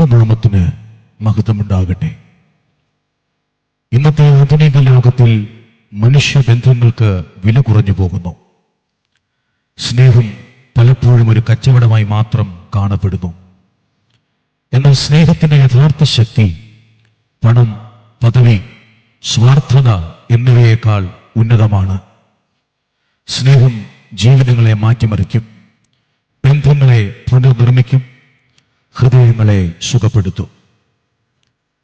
ദൈവനാമത്തിന് മഹത്വമുണ്ടാകട്ടെ. ഇന്നത്തെ ആധുനിക ലോകത്തിൽ മനുഷ്യബന്ധങ്ങൾക്ക് വില കുറഞ്ഞു പോകുന്നു. സ്നേഹം പലപ്പോഴും ഒരു കച്ചവടമായി മാത്രം കാണപ്പെടുന്നു. എന്നാൽ സ്നേഹത്തിന്റെ യഥാർത്ഥ ശക്തി പണം പദവി സ്വാർത്ഥത എന്നിവയേക്കാൾ ഉന്നതമാണ്. സ്നേഹം ജീവിതങ്ങളെ മാറ്റിമറിക്കും ബന്ധങ്ങളെ പുനർനിർമ്മിക്കും ഹൃദയങ്ങളെ സുഖപ്പെടുത്തു.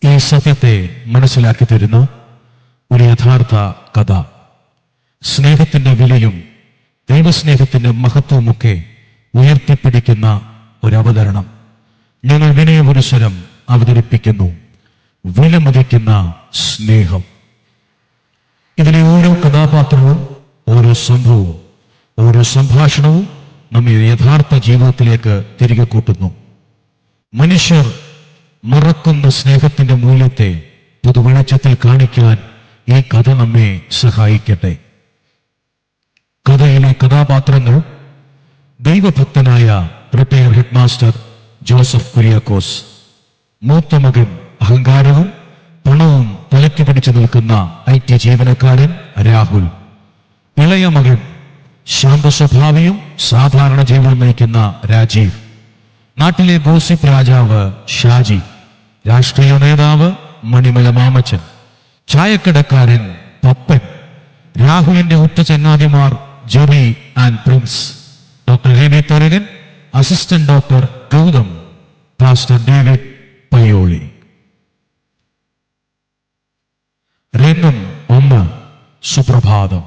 ഈ സത്യത്തെ മനസ്സിലാക്കി തരുന്ന ഒരു യഥാർത്ഥ കഥ. സ്നേഹത്തിന്റെ വിലയും ദൈവസ്നേഹത്തിന്റെ മഹത്വമൊക്കെ ഉയർത്തിപ്പിടിക്കുന്ന ഒരു അവതരണം ഞങ്ങൾ വിനയപുരസരം അവതരിപ്പിക്കുന്നു. വിലമതിക്കുന്ന സ്നേഹം. ഇതിലെ ഓരോ കഥാപാത്രവും ഓരോ സംഭവവും ഓരോ സംഭാഷണവും നമ്മെ യഥാർത്ഥ ജീവിതത്തിലേക്ക് തിരികെ കൂട്ടുന്നു. മനുഷ്യർ മറക്കുന്ന സ്നേഹത്തിന്റെ മൂല്യത്തെ പുതുവെളിച്ചത്തിൽ കാണിക്കാൻ ഈ കഥ നമ്മെ സഹായിക്കട്ടെ. കഥയിലെ കഥാപാത്രങ്ങൾ ദൈവഭക്തനായ റിട്ടയർ ഹെഡ്മാസ്റ്റർ ജോസഫ് കുര്യാക്കോസ്. മൂത്ത മകൻ അഹങ്കാരവും പണവും തലയ്ക്ക് പിടിച്ചു നിൽക്കുന്ന ഐ ടി ജീവനക്കാരൻ രാഹുൽ. ഇളയ മകൻ ശാന്തസ്വഭാവിയും സാധാരണ ജീവിതം നയിക്കുന്ന രാജീവ്. നാട്ടിലെ ഗോസിപ്പ് രാജാവ് ഷാജി രാഷ്ട്രീയ നേതാവ് മണിമല മാമച്ചൻ ചായക്കടക്കാരൻ പപ്പൻ രാഹുലിന്റെ ഉറ്റ ചങ്ങാതിമാർ Jerry and Prince doctor Ravi Tharakan assistant doctor Gautham pastor David Payyoli രംഗം ഒന്ന് സുപ്രഭാതം.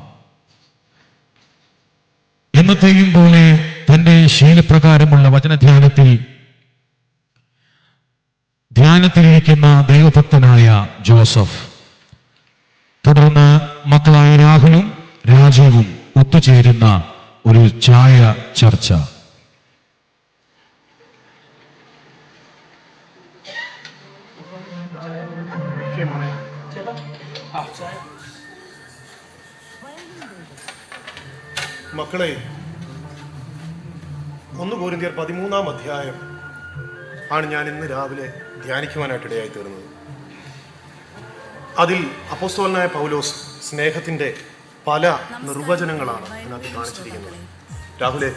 എന്നത്തെയും പോലെ തന്റെ ശീലപ്രകാരമുള്ള വചനധ്യാനത്തിൽ ധ്യാനത്തിലിരിക്കുന്ന ദൈവഭക്തനായ ജോസഫ് തുടർന്ന് മക്കളായ രാഹുലും രാജീവും ഒത്തുചേരുന്ന ഒരു ചായ ചർച്ച. മക്കളെ ഒന്ന് കോരിന്ത്യർ പതിമൂന്നാം അധ്യായം ആണ് ഞാൻ ഇന്ന് രാവിലെ ധ്യാനിക്കുവാനായിട്ട് ഇടയായി തീർന്നത്. അതിൽ അപ്പോസ്തോലനായ പൗലോസ് സ്നേഹത്തിന്റെ പല നിർവചനങ്ങളാണ് അതിനകത്ത് കാണിച്ചിരിക്കുന്നത്. രാഹുലെ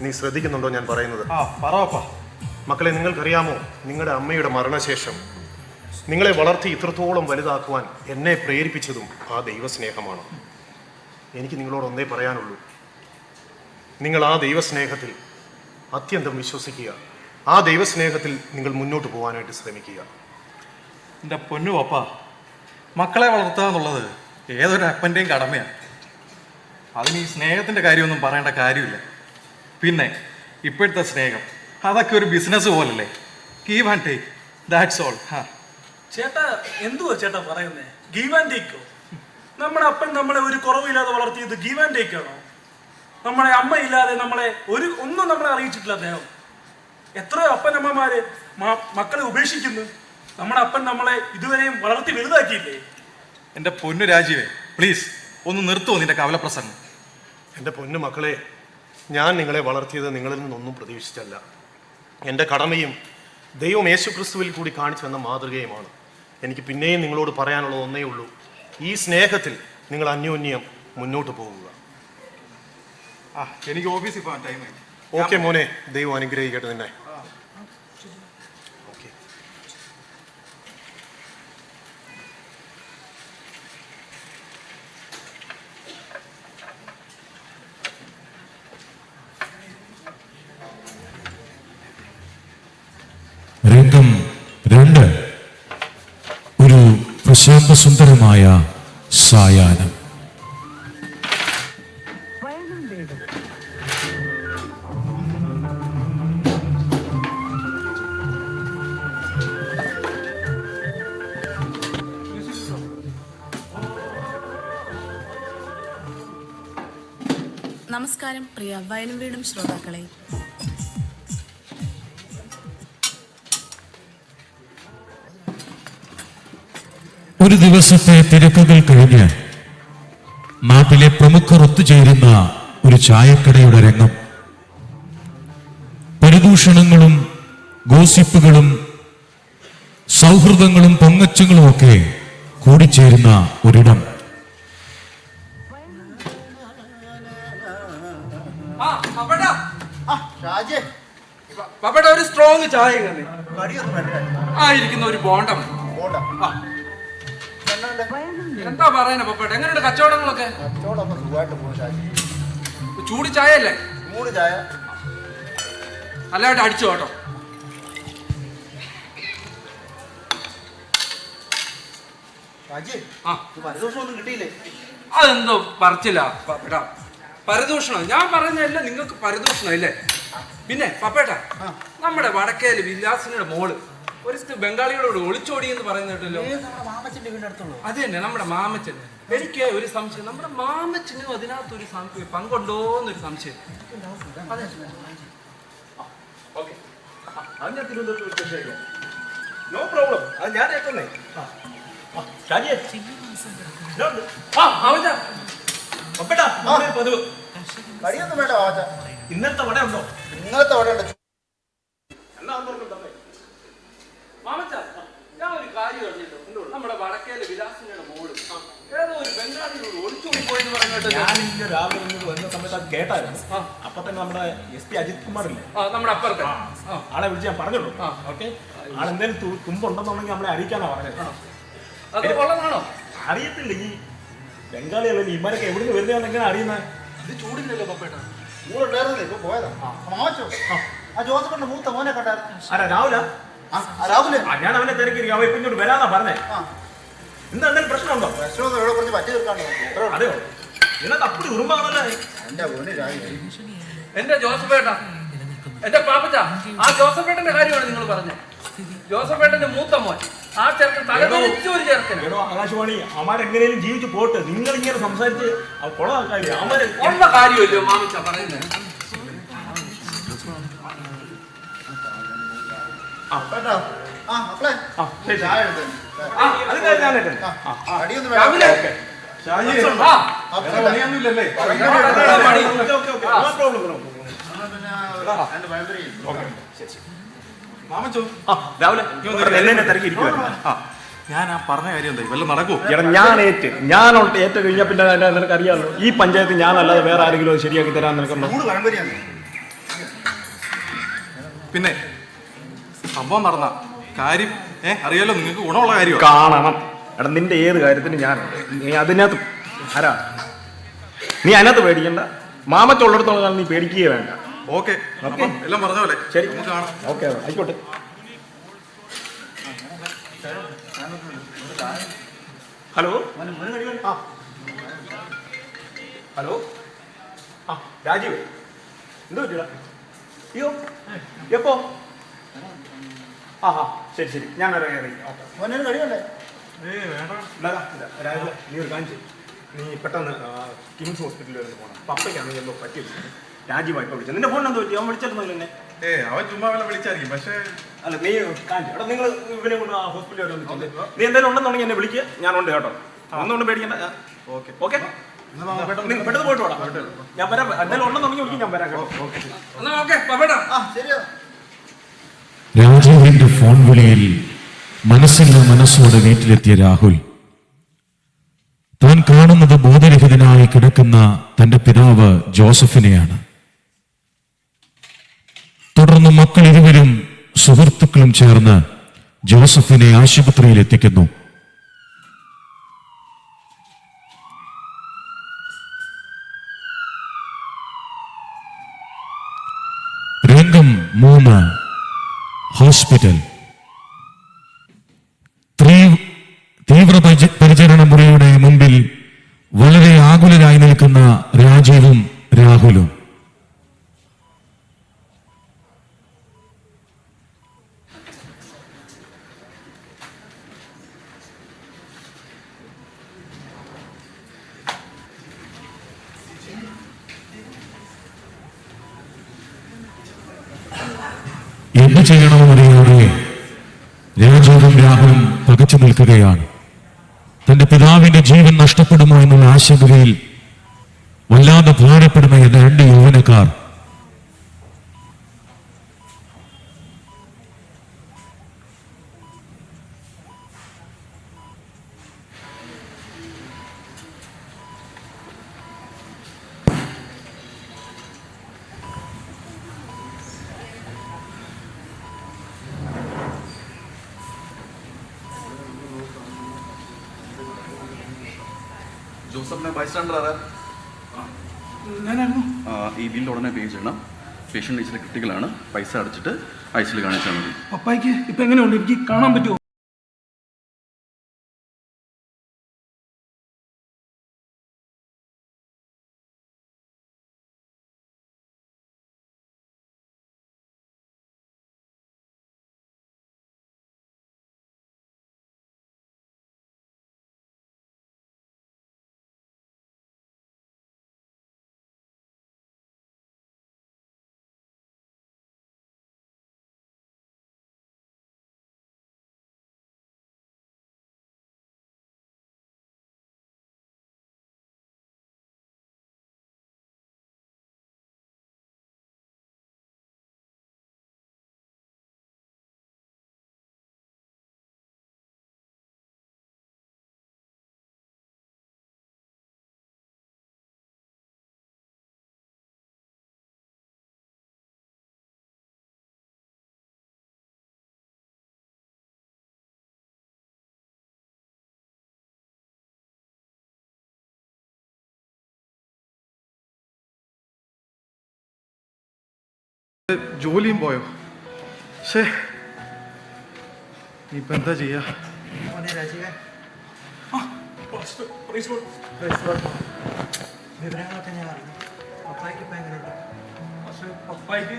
നീ ശ്രദ്ധിക്കുന്നുണ്ടോ ഞാൻ പറയുന്നത്? മക്കളെ നിങ്ങൾക്കറിയാമോ? നിങ്ങളുടെ അമ്മയുടെ മരണശേഷം നിങ്ങളെ വളർത്തി ഇത്രത്തോളം വലുതാക്കുവാൻ എന്നെ പ്രേരിപ്പിച്ചതും ആ ദൈവസ്നേഹമാണ്. എനിക്ക് നിങ്ങളോട് ഒന്നേ പറയാനുള്ളൂ. നിങ്ങൾ ആ ദൈവസ്നേഹത്തിൽ അത്യന്തം വിശ്വസിക്കുക. ആ ദൈവസ്നേഹത്തിൽ നിങ്ങൾ മുന്നോട്ട് പോകാനായിട്ട് ശ്രമിക്കുക. എന്റെ പൊന്നു പപ്പ മക്കളെ വളർത്തുക എന്നുള്ളത് ഏതൊരു അപ്പന്റെയും കടമയാണ്. അതിന് ഈ സ്നേഹത്തിന്റെ കാര്യമൊന്നും പറയേണ്ട കാര്യമില്ല. പിന്നെ ഇപ്പോഴത്തെ സ്നേഹം അതൊക്കെ ഒരു ബിസിനസ് പോലല്ലേ? Give and take that's all ഹാ. ചേട്ടാ എന്തുവാ ചേട്ടാ പറയുന്നേ? ഗീവ് ആൻഡ് ടേക്കോ നമ്മുടെ അപ്പൻ നമ്മളെ ഒരു കുറവില്ലാതെ വളർത്തിയത് ഗീവ് ആൻഡ് ടേക്ക് ആണോ? നമ്മളെ അമ്മ ഇല്ലാതെ നമ്മളെ ഒരു ഒന്നും നമ്മളെ അറിയിച്ചിട്ടില്ല അദ്ദേഹം. എത്രയോ അപ്പനമ്മമാര് മക്കളെ ഉപേക്ഷിക്കുന്നു. നമ്മുടെ അപ്പൻ നമ്മളെ ഇതുവരെയും വളർത്തി വലുതാക്കിയില്ലേ? എന്റെ പൊന്നു രാജീവേ പ്ലീസ് ഒന്ന് നിർത്തുമോ നിന്റെ കവല പ്രസംഗം എന്റെ പൊന്നു മക്കളെ ഞാൻ നിങ്ങളെ വളർത്തിയത് നിങ്ങളിൽ നിന്നൊന്നും പ്രതീക്ഷിച്ചല്ല. എന്റെ കടമയും ദൈവം യേശു ക്രിസ്തുവിൽ കൂടി കാണിച്ചു തന്ന മാതൃകയുമാണ്. എനിക്ക് പിന്നെയും നിങ്ങളോട് പറയാനുള്ളത് ഒന്നേ ഉള്ളൂ. ഈ സ്നേഹത്തിൽ നിങ്ങൾ അന്യോന്യം മുന്നോട്ട് പോകുക എനിക്ക് ഓഫീസിൽ പോകാൻ ടൈമായി ഓക്കെ മോനെ ദൈവം അനുഗ്രഹിക്കട്ടെ നിന്നെ. ഓക്കെ. രംഗം രണ്ട്. ഒരു പ്രശാന്തസുന്ദരമായ സായാഹ്നം. വീടും ശ്രോതാക്കളെ. ഒരു ദിവസത്തെ തിരക്കുകൾ കഴിഞ്ഞ് നാട്ടിലെ പ്രമുഖർ ഒത്തുചേരുന്ന ഒരു ചായക്കടയുടെ രംഗം. പരിദൂഷണങ്ങളും ഗോസിപ്പുകളും സൗഹൃദങ്ങളും പൊങ്ങച്ചങ്ങളും ഒക്കെ കൂടിച്ചേരുന്ന ഒരിടം. സ്ട്രോങ് ചായ ആയിരിക്കുന്ന കടിയൊന്നും വേണ്ട. ഒരു ബോണ്ടം. ആ. എന്താ പറയാനാ പപ്പേട്ട എങ്ങനെയുണ്ട് കച്ചവടങ്ങളൊക്കെ? കച്ചവടം സുഖമായിട്ട് പോകും ഷാജി ചൂട് ചായ അല്ലേ മൂന്ന് ചായ. നല്ലതായിട്ട് അടിച്ചു കേട്ടോ. ഷാജി ആ. ഇത് പരദോഷമൊന്നും കിട്ടിയില്ലേ? അതെന്തോ പറച്ചില്ല. പപ്പേട്ട പരദൂഷണം. ഞാൻ പറയുന്നതല്ല നിങ്ങൾക്ക് പരദൂഷണം ഇല്ലേ പിന്നെ പപ്പേട്ട നമ്മുടെ വടക്കേൽ വിലാസിനിയുടെ മോൾ. ഒരു ബംഗാളികളോട് ഒളിച്ചോടി എന്ന് പറയുന്നിട്ടല്ലോ അത് തന്നെ നമ്മുടെ മാമച്ചൻ. എനിക്ക് ഒരു സംശയം നമ്മുടെ മാമച്ചനും അതിനകത്തൊരു സംശയം പങ്കുണ്ടോ എന്നൊരു സംശയം നോ പ്രോബ്ലം അത് ഞാൻ എത്തുന്നേ ഇന്നത്തെ ഇതുണ്ട്. ഉണ്ടോ. പപ്പേട്ടാ, നമ്മുടെ പതിവ് കടിയൊന്നും വേണ്ട മാമച്ച ഇന്നലത്തെ വട ഉണ്ടോ ഇന്നലത്തെ അവിടെ ഉണ്ട് മാമച്ച ഞാൻ ഒരു കാര്യം അറിഞ്ഞല്ലോ നമ്മുടെ വടക്കേലെ വിലാസിനിയുടെ മോൾ ഏതോ ഒരു ബംഗാളിയോട് ഒളിച്ചോടി പോയെന്ന് പറഞ്ഞു കേട്ടല്ലോ ഞാൻ. ഇന്ന് രാവിലെ ഇങ്ങോട്ട് വരുന്ന സമയത്ത് അത് കേട്ടായിരുന്നു. അപ്പൊ തന്നെ നമ്മുടെ എസ് പി അജിത് കുമാർ ഇല്ലേ ആ നമ്മുടെ അപ്പുറത്തെ. ആ. ആളെ വിളിച്ച് ഞാൻ പറഞ്ഞുള്ളൂ ആ. ഓക്കെ. ആളെന്തേലും തു- തുമ്പുണ്ടെന്നുണ്ടെങ്കിൽ നമ്മളെ അറിയിക്കാനാ പറഞ്ഞത്. അത് കൊള്ളതാണോ അറിയത്തില്ല. ഈ ബംഗാളിയല്ലേ ഇമാരൊക്കെ എവിടുന്ന് വരുന്നതാണ് എങ്ങനെ അറിയുന്നത് ഇത് ചൂടില്ലല്ലോ പപ്പേട്ടാ. കൂടെ ഉണ്ടായിരുന്നില്ലേ ഇപ്പൊ പോയതാ. മാമച്ചോ? ആ. ജോസഫിന്റെ മൂത്ത മോനെ കണ്ടായിരുന്നു. ആരാ രാഹുല? ആ ആ, രാഹുൽ. ആ ഞാൻ അവനെ തിരക്കിയിരിക്കും അവൻ ഇപ്പൊ ഇങ്ങോട്ട് വരാന്നാ പറഞ്ഞേ. ആ. എന്താ എന്തെങ്കിലും പ്രശ്നമുണ്ടോ? പ്രശ്നമൊന്നും ഇവിടെ കുറച്ച് പറ്റി ഉള്ളൂ. അതെയോ? ഇതിനകത്ത് അപ്പടി ഉറുമ്പാണല്ലേ? എന്റെ പൊന്ന് എന്റെ ജോസഫേട്ട. എന്റെ പാപ്പച്ച ആ ജോസഫേട്ടന്റെ കാര്യമാണ് നിങ്ങൾ പറഞ്ഞത്. ജോസഫേട്ടന്റെ മൂത്ത മോൻ. ആ ചെറുക്കൻ തലതിരിച്ച ഒരു ചെറുക്കൻ എടോ ആകാശവാണി അമാരെങ്ങനെയും ജീവിച്ചു പോട്ട് നിങ്ങൾ ഇങ്ങനെ സംസാരിച്ച് കൊളാക്കാല്ലേ അമര് ഉള്ള കാര്യമല്ലോ മാമിച്ച പറയുന്നത് കേട്ടോ ആ അപ്പളേ ആ. ചായ എടുത്ത്. ആ, അത് രാവിലെ. ഞാൻ ആ പറഞ്ഞ കാര്യം എന്താ വല്ല നടക്കൂ? എടാ ഞാൻ ഏറ്റ് ഞാൻ ഏറ്റ് കഴിഞ്ഞാൽ പിന്നെ നിനക്ക് അറിയാമല്ലോ ഈ പഞ്ചായത്ത് ഞാനല്ലാതെ വേറെ ആരെങ്കിലും അത് ശരിയാക്കി തരാൻ നിനക്കുണ്ടോ? പിന്നെ സംഭവം നടന്ന. കാര്യം ഏ അറിയാലോ നിങ്ങൾക്ക് ഗുണമുള്ള കാര്യം കാണണം. എടാ നിന്റെ ഏത് കാര്യത്തിന് ഞാൻ നീ അതിനകത്ത് ആരാ? നീ അതിനകത്ത് പേടിക്കണ്ട. മാമച്ചുള്ളിടത്തോളം നീ പേടിക്കുകയേ വേണ്ട. ഓക്കെ എല്ലാം പറഞ്ഞ പോലെ ശരി. നമുക്ക് കാണാം. ഓക്കെ ആയിക്കോട്ടെ. ഹലോ? ഹലോ? ആ രാജീവ്. എന്ത് പറ്റിയടാ? അയ്യോ എപ്പോ? ആ ആ ശരി ശരി. ഞാൻ വരാം ഇറങ്ങി കഴിയല്ലേ നീ ഒരു കാര്യം നീ പെട്ടെന്ന് കിംസ് ഹോസ്പിറ്റലിൽ വരെ പോകണം പപ്പയ്ക്കാണെങ്കിൽ എന്തോ പറ്റിയത് രാജീവ് ഇപ്പോൾ വിളിച്ചത്. നിന്റെ ഫോൺ എന്തോ പറ്റി? അവൻ വിളിച്ചിരുന്നല്ലോ എന്നെ. ഏ അവൻ ചുമ്മാ വല്ല വിളിച്ചായിരിക്കും. പക്ഷേ അല്ല നീ കാഞ്ചി എടാ നിങ്ങൾ ഇവനെ കൊണ്ട് ആ ഹോസ്പിറ്റലിൽ വരെ ഒന്ന് നീ എന്തെങ്കിലും ഉണ്ടെന്നുണ്ടെങ്കിൽ എന്നെ വിളിക്കുക ഞാനുണ്ട് കേട്ടോ. ഒന്നുകൊണ്ട് പേടിക്കണ്ട. ഓക്കെ. ഓക്കെ? നിങ്ങൾ പെട്ടെന്ന് പോയിട്ട് വേണം ഞാൻ വരാം. എന്തെങ്കിലും ഉണ്ടെന്നുണ്ടെങ്കിൽ വിളിക്കും ഞാൻ വരാം കേട്ടോ. ഓക്കെ എന്നാ ഓക്കെ പപ്പേട്ട ആ ശരിയാ രാജീവിന്റെ ഫോൺ വിളിയിൽ മനസ്സിന്റെ മനസ്സോടെ വീട്ടിലെത്തിയ രാഹുൽ താൻ കാണുന്നത് ബോധരഹിതനായി കിടക്കുന്ന തന്റെ പിതാവ് ജോസഫിനെയാണ്. തുടർന്ന് മക്കൾ ഇരുവരും സുഹൃത്തുക്കളും ചേർന്ന് ജോസഫിനെ ആശുപത്രിയിൽ എത്തിക്കുന്നു. രംഗം മൂന്ന് ഹോസ്പിറ്റൽ. തീവ്ര പരിച- പരിചരണ മുറിയുടെ മുമ്പിൽ വളരെ ആകുലരായി നിൽക്കുന്ന രാജീവും രാഹുലും. എന്തു ചെയ്യണമെന്നറിയാതെ രാജീവും രാഹുലും പകച്ചു നിൽക്കുകയാണ്. തന്റെ പിതാവിന്റെ ജീവൻ നഷ്ടപ്പെടുമോ എന്നുള്ള ആശങ്കയിൽ വല്ലാതെ ഭാരപ്പെടുന്ന ഈ രണ്ട് യൗവനക്കാർ ജോസഫിനെ ബൈസ്റ്റാൻഡർ ആരാ ഞാനായിരുന്നു. ഈ ബില്ല് ഉടനെ പേ ചെയ്യണം. പേഷ്യന്റ് ഇച്ചിരി ക്രിട്ടിക്കലാണ്. പൈസ അടച്ചിട്ട് ഐസിൽ കാണിച്ചാൽ മതി. പപ്പായ്ക്ക് ഇപ്പൊ എങ്ങനെയുണ്ട്? എനിക്ക് കാണാൻ പറ്റുമോ? ജോലിയും പോയോ? ശേ ഇനിയിപ്പോൾ എന്താ ചെയ്യാ. വിവരങ്ങളൊക്കെ ഞാൻ അറിഞ്ഞു. പപ്പായ്ക്ക് ഇപ്പം എങ്ങനെയുണ്ട്? പക്ഷെ പപ്പായ്ക്ക്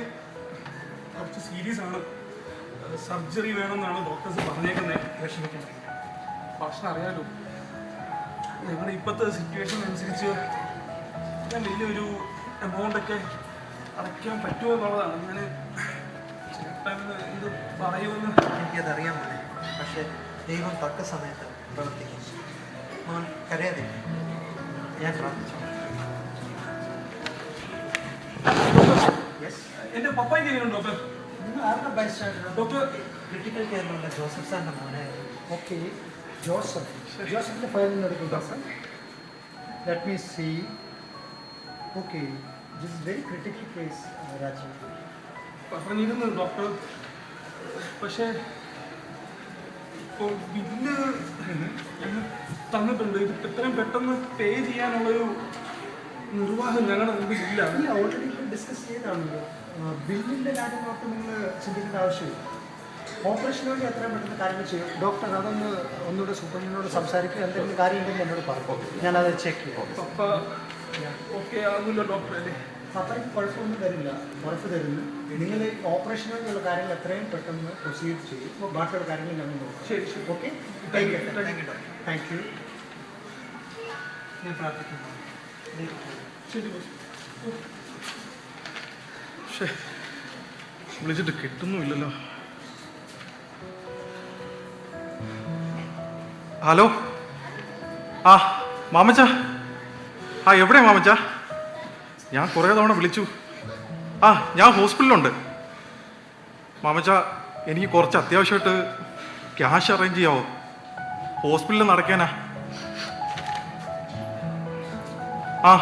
കുറച്ച് സീരിയസ് ആണ്. സർജറി വേണമെന്നാണ് ഡോക്ടേഴ്സ് പറഞ്ഞേക്കുന്നത് വിഷമിക്കണം പക്ഷെ അറിയാലോ. ഞങ്ങളുടെ ഇപ്പോഴത്തെ സിറ്റുവേഷൻ അനുസരിച്ച് ഞാൻ വലിയൊരു എമൗണ്ട് ഒക്കെ അടയ്ക്കാൻ പറ്റുമോ എന്നുള്ളതാണ്. ഞാൻ ചേട്ടൻ ഇത് പറയുമെന്ന് എനിക്കതറിയാൻ പറ്റും പക്ഷേ ദൈവം തക്ക സമയത്ത് പ്രവർത്തിക്കും. മോൻ കരയാതില്ല ഞാൻ പ്രാർത്ഥിച്ചു എന്റെ എന്റെ പപ്പായ്ക്ക് എങ്ങനെയുണ്ട് ഡോക്ടർ നിങ്ങൾ ബൈ ബൈസ്റ്റാൻഡർ ഡോക്ടർ ക്രിട്ടിക്കൽ കെയറിലുള്ള ജോസഫ് സാറിന്റെ മോനെ. Okay Joseph. ജോസഫിന്റെ ഫയൽ നിന്ന് എടുക്കുക let me see okay this very critical critical uh, Rajiv. പറഞ്ഞിരുന്നു ഡോക്ടർ പക്ഷേ ഇപ്പോൾ ബില്ല് തന്നിട്ടുണ്ട് ഇത് ഇത്രയും പെട്ടെന്ന് പേ ചെയ്യാനുള്ളൊരു നിർവാഹം ഞങ്ങളുടെ മുമ്പിൽ ഇല്ല. ഈ ഓൾറെഡി ഡിസ്കസ് ചെയ്താണല്ലോ ബില്ലിന്റെ കാര്യങ്ങളൊക്കെ നിങ്ങൾ ചിന്തിക്കേണ്ട ആവശ്യമില്ല. ഓപ്പറേഷൻ വേണ്ടി എത്രയും പെട്ടെന്ന് കാര്യങ്ങൾ ചെയ്യും ഡോക്ടർ അതൊന്ന് ഒന്നുകൂടെ സൂപ്രണ്ടിനോട് സംസാരിക്കുക. എന്തെങ്കിലും കാര്യം ഉണ്ടെങ്കിൽ എന്നോട് പറഞ്ഞു ഞാനത് ചെക്ക് ചെയ്യാം. ഓക്കെ ആകുമല്ലോ അല്ലേ അത്രയും കുഴപ്പമൊന്നും തരില്ല. ഉറപ്പ് തരുന്നു. നിങ്ങൾ ഓപ്പറേഷൻ ഓപ്പറേഷന് കാര്യങ്ങൾ എത്രയും പെട്ടെന്ന് പ്രൊസീഡ് ചെയ്യും. അപ്പോൾ ബാക്കിയുള്ള കാര്യങ്ങൾ ഞങ്ങൾ നോക്കാം. ശരി ശരി. Okay? Thank you thank you ഞാൻ പ്രാർത്ഥിക്കുന്നു. ശരി വിളിച്ചിട്ട് കിട്ടുന്നുമില്ലല്ലോ. ഹലോ? ആ മാമച്ച. ആ എവിടെയാ മാമച്ച? ഞാൻ കുറേ തവണ വിളിച്ചു. ആ ഞാൻ ഹോസ്പിറ്റലിലുണ്ട്. മാമച്ച എനിക്ക് കുറച്ച് അത്യാവശ്യമായിട്ട് ക്യാഷ് അറേഞ്ച് ചെയ്യാവോ? ഹോസ്പിറ്റലിൽ നടക്കാനാ. ആ.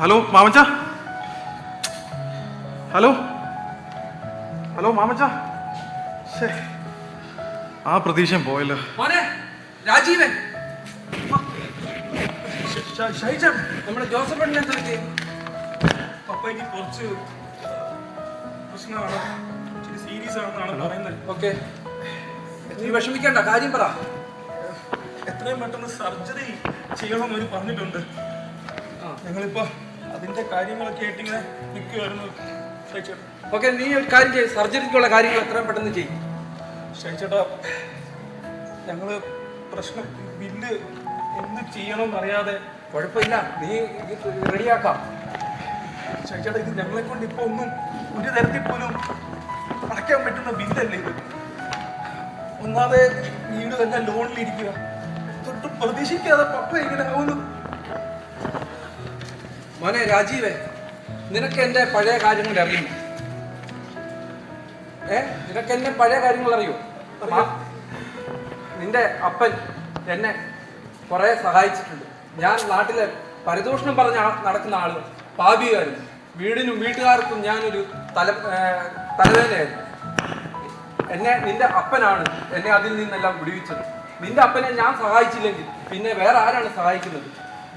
ഹലോ മാമച്ച? ഹലോ? ഹലോ മാമച്ച? ആ പ്രതീക്ഷയും പോയല്ലോ. രാജീവൻ. ഷൈജാൻ നമ്മുടെ ജോസഫ് എണ്ണ എന്താ പറ്റി പപ്പയ്ക്ക് കുറച്ച് പ്രശ്നമാണ്. ഇച്ചിരി സീരിയസ് ആണെന്നാണ് പറയുന്നത്. ഓക്കെ നീ വിഷമിക്കണ്ട കാര്യം പറ. എത്രയും പെട്ടെന്ന് സർജറി ചെയ്യണമെന്ന് അവർ പറഞ്ഞിട്ടുണ്ട്. ഞങ്ങളിപ്പോ അതിന്റെ കാര്യങ്ങളൊക്കെ ആയിട്ട് ഇങ്ങനെ നിൽക്കുമായിരുന്നു ഓക്കെ നീ ഒരു കാര്യം ചെയ്യും. സർജറിക്കുള്ള കാര്യങ്ങൾ എത്രയും പെട്ടെന്ന് ചെയ്യും. ഷൈച്ചേട്ടാ ഞങ്ങൾ പ്രശ്നം ബില്ല് എന്ത് ചെയ്യണം അറിയാതെ കുഴപ്പമില്ല. നീ റെഡിയാക്കാം. ചേട്ടാ ഇത് ഞങ്ങളെ കൊണ്ട് ഇപ്പൊ ഒന്നും ഒരു തരത്തിൽ പോലും അടയ്ക്കാൻ പറ്റുന്ന ബില്ലല്ലേ ഇത്? ഒന്നാതെ വീട് തന്നെ ലോണിലിരിക്കുക. തൊട്ട് പ്രതീക്ഷിക്കാതെ പപ്പ ഇങ്ങനെ ആവുന്നു. മോനെ രാജീവേ നിനക്ക് എന്റെ പഴയ കാര്യങ്ങൾ അറിയുന്നു ഏ? നിനക്ക് എന്നെ പഴയ കാര്യങ്ങൾ അറിയോ? നിന്റെ അപ്പൻ എന്നെ കുറെ സഹായിച്ചിട്ടുണ്ട്. ഞാൻ നാട്ടിലെ പരിദൂഷണം പറഞ്ഞ നടക്കുന്ന ആൾ പാപിയായിരുന്നു. വീടിനും വീട്ടുകാർക്കും ഞാനൊരു തല തലവേദനയായിരുന്നു. എന്നെ നിന്റെ അപ്പനാണ് എന്നെ അതിൽ നിന്നെല്ലാം വിടുവിച്ചത്. നിന്റെ അപ്പനെ ഞാൻ സഹായിച്ചില്ലെങ്കിൽ പിന്നെ വേറെ ആരാണ് സഹായിക്കുന്നത്?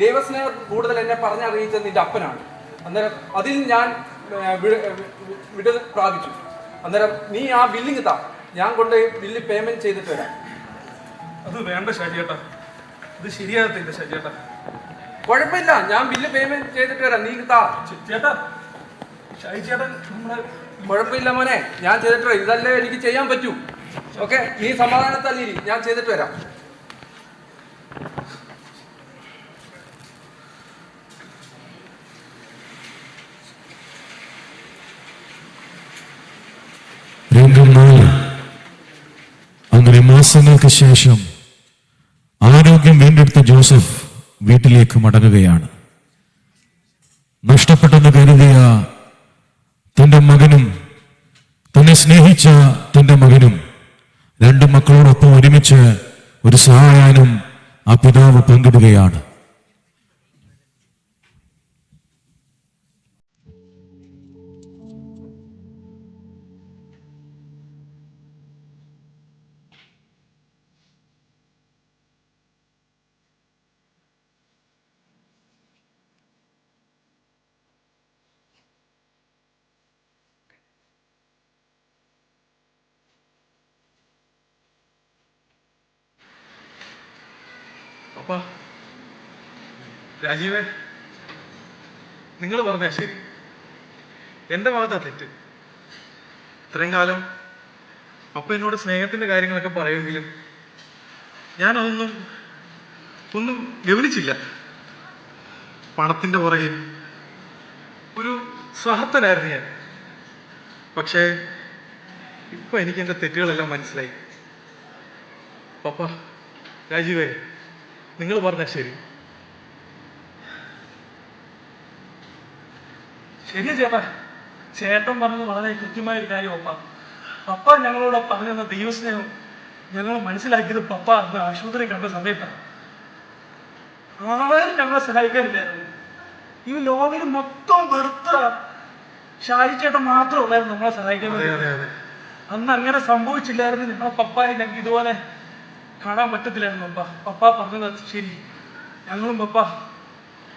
ദൈവസ്നേഹം കൂടുതൽ എന്നെ പറഞ്ഞറിയിച്ചത് നിന്റെ അപ്പനാണ്. അന്നേരം അതിൽ ഞാൻ വിട പ്രാപിച്ചു. അന്നേരം നീ ആ ബില്ലിങ് താ. ഞാൻ കൊണ്ട് ബില്ല് പേയ്മെന്റ് ചെയ്തിട്ട് വരാം. അത് വേണ്ട ഷാജിയേട്ടാ ഇത് ശരിയാകത്തില്ല ചേട്ടാ. കുഴപ്പമില്ല ഞാൻ ബില്ല് പേയ്മെന്റ് ചെയ്തിട്ട് വരാം. നീ താ ചേട്ടാ ഷായി ചേട്ടൻ നമ്മളെ കുഴപ്പമില്ല മോനെ ഞാൻ ചെയ്തിട്ട് വരാം. ഇതല്ലേ എനിക്ക് ചെയ്യാൻ പറ്റൂ. ഓക്കെ നീ സമാധാനത്തല്ലിരി ഞാൻ ചെയ്തിട്ട് വരാം. അങ്ങനെ മാസങ്ങൾക്ക് ശേഷം ആരോഗ്യം വീണ്ടെടുത്ത ജോസഫ് വീട്ടിലേക്ക് മടങ്ങുകയാണ്. നഷ്ടപ്പെട്ടെന്ന് കരുതിയ തന്റെ മകനും തന്നെ സ്നേഹിച്ച തന്റെ മകനും രണ്ട് മക്കളോടൊപ്പം ഒരുമിച്ച് ഒരു സഹായാനും ആ പിതാവ് പങ്കിടുകയാണ്. അപ്പാ രാജീവേ നിങ്ങൾ പറഞ്ഞാ ശരി. എന്റെ ഭാഗത്താ തെറ്റ്. ഇത്രയും കാലം അപ്പ എന്നോട് സ്നേഹത്തിന്റെ കാര്യങ്ങളൊക്കെ പറയുമെങ്കിലും ഞാൻ അതൊന്നും ഒന്നും ഗവനിച്ചില്ല പണത്തിന്റെ പുറകെ ഒരു സ്വഹത്തനായിരുന്നു ഞാൻ. പക്ഷേ ഇപ്പൊ എനിക്ക് എന്റെ തെറ്റുകളെല്ലാം മനസ്സിലായി. പപ്പ രാജീവേ നിങ്ങൾ പറഞ്ഞ ശരി. ശരിയാ ചേട്ടാ. ചേട്ടൻ പറഞ്ഞത് വളരെ കൃത്യമായ ഒരു കാര്യം ഒപ്പ പപ്പ ഞങ്ങളോട് പറഞ്ഞ ദൈവസ്നേഹം. ഞങ്ങൾ മനസ്സിലാക്കിയത് പപ്പ അന്ന് ആശുപത്രി കണ്ട സമയത്താണ് ആരും ഞങ്ങളെ സഹായിക്കാനില്ലായിരുന്നു. ഈ ലോകം മൊത്തം വെറുത്ത ഷാജി ചേട്ടൻ മാത്രം ഉള്ളായിരുന്നു നമ്മളെ സഹായിക്കാൻ അന്ന് അങ്ങനെ സംഭവിച്ചില്ലായിരുന്നു. നിങ്ങളെ പപ്പായെ ഞങ്ങൾക്ക് ഇതുപോലെ കാണാൻ പറ്റത്തില്ലായിരുന്നു പപ്പ പപ്പ പറഞ്ഞത് ശരി. ഞങ്ങളും പപ്പ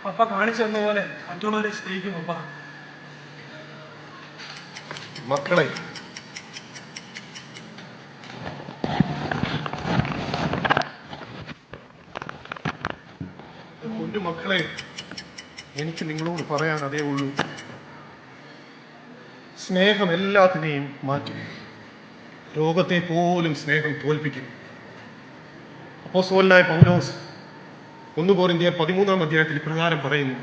പപ്പ കാണിച്ചു തന്ന പോലെ മറ്റുള്ളവരെ സ്നേഹിക്കും പപ്പ മക്കളെ. മക്കളെ എനിക്ക് നിങ്ങളോട് പറയാൻ അതേ ഉള്ളൂ. സ്നേഹം എല്ലാത്തിനെയും മാറ്റും. ലോകത്തെ പോലും സ്നേഹം തോൽപ്പിക്കും. അപ്പോസ്തലനായ പൗലോസ് ഒന്ന് പോറിന്റെ പതിമൂന്നാം അധ്യായത്തിൽ പ്രകാരം പറയുന്നു.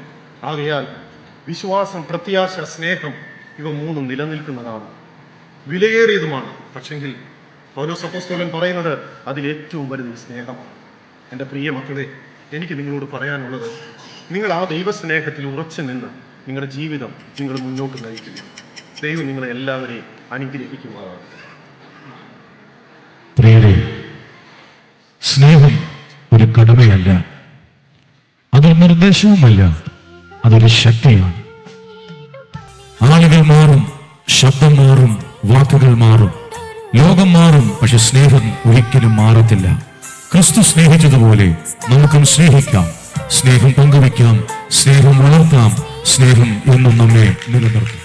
ആകയാൽ വിശ്വാസം പ്രത്യാശ സ്നേഹം ഇവ മൂന്നും നിലനിൽക്കുന്നതാണ്. വിലയേറിയതുമാണ്. പക്ഷെങ്കിൽ പൗലോസ് അപ്പോസ്തോലൻ പറയുന്നത് അതിൽ ഏറ്റവും വലുത് സ്നേഹമാണ്. എന്റെ പ്രിയ മക്കളെ എനിക്ക് നിങ്ങളോട് പറയാനുള്ളത് നിങ്ങൾ ആ ദൈവസ്നേഹത്തിൽ ഉറച്ചു നിന്ന് നിങ്ങളുടെ ജീവിതം നിങ്ങൾ മുന്നോട്ട് നയിക്കുക ദൈവം നിങ്ങളെ എല്ലാവരെയും അനുഗ്രഹിക്കുമാറാണ് സ്നേഹം ഒരു കടമയല്ല. അതൊരു നിർദ്ദേശവുമല്ല. അതൊരു ശക്തിയാണ്. ആളുകൾ മാറും ശബ്ദം മാറും വാക്കുകൾ മാറും. ലോകം മാറും പക്ഷെ സ്നേഹം ഒരിക്കലും മാറത്തില്ല. ക്രിസ്തു സ്നേഹിച്ചതുപോലെ നമുക്കും സ്നേഹിക്കാം. സ്നേഹം പങ്കുവയ്ക്കാം സ്നേഹം വളർത്താം സ്നേഹം എന്നും നമ്മെ നിലനിർത്തും.